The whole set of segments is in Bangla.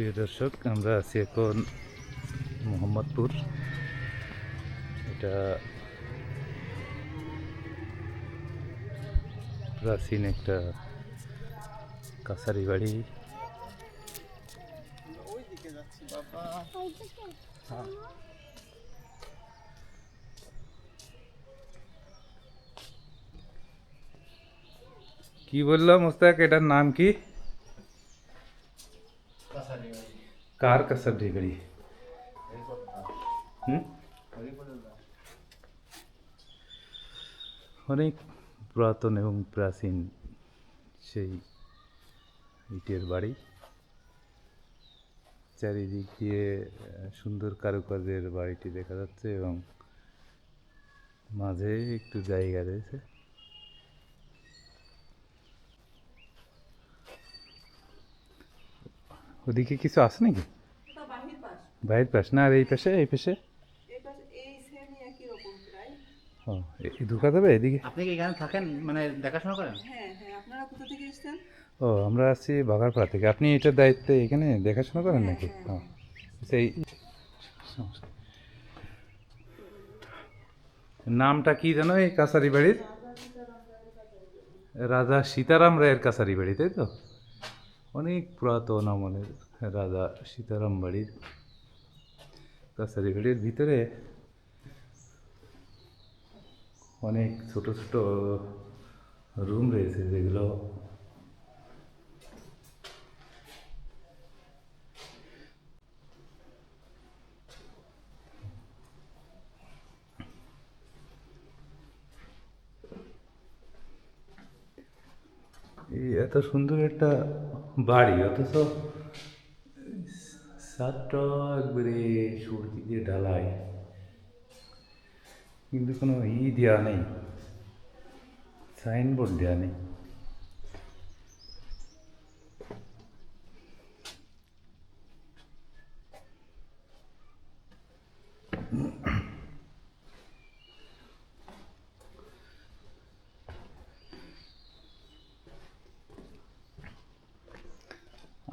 প্রিয় দর্শক, আমরা আছি এখন মোহাম্মদপুর। এটা প্রাচীন একটা কাছারি বাড়ি। কি বলল মুস্তাক? এটার নাম কি? কাছারি বাড়ি হুম অনেক পুরাতন এবং প্রাচীন সেই ইটের বাড়ি চারিদিক দিয়ে সুন্দর কারুকাজের বাড়িটি দেখা যাচ্ছে এবং মাঝে একটু জায়গা রয়েছে ওদিকে কিছু আছে নাকি? ওটা বাহির পাশ। বাইরের পাশ। না আর এই পাশে এই পাশে? ও ঢুকা যাবে এদিকে? আপনি কি এখানে থাকেন? মানে দেখাশোনা করেন? হ্যাঁ হ্যাঁ। আপনারা কোথা থেকে এসেছেন? ও আমরা আছি বাঘারপাড়া থেকে। আপনি এটার দায়িত্বে এখানে দেখাশোনা করেন নাকি? ও সেই নামটা কি জানো এই কাছারি বাড়ির? রাজা সীতারাম রায়ের কাছারি বাড়ি তাই তো? অনেক পুরাতন আমলের রাজা সীতারাম বাড়ির কাছারি বাড়ির ভিতরে অনেক ছোট ছোট রুম রয়েছে যেগুলো এত সুন্দর একটা বাড়ি, অথচ সাতটা একবারে সূর্য দিয়ে ঢালাই। কিন্তু কোনো ই দেওয়া নেই সাইনবোর্ড দেওয়া নেই।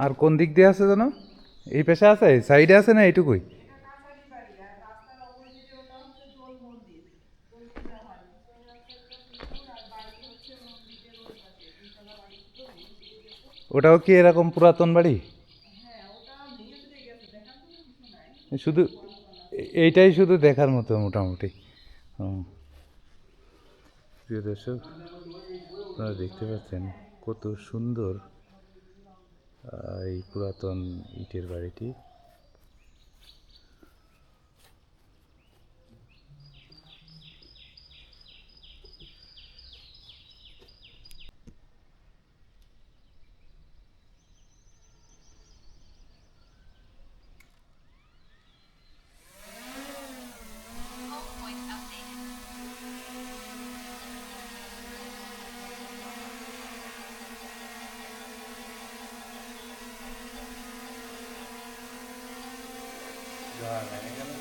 আর কোন দিক দিয়ে আছে জানো? এই পেশা আছে? সাইডে আছে না এইটুকুই? ওটাও কি এরকম পুরাতন বাড়ি? শুধু এইটাই শুধু দেখার মতো মোটামুটি। প্রিয় আপনারা দেখতে পাচ্ছেন কত সুন্দর এই পুরাতন ইটের বাড়িটি। Right, man.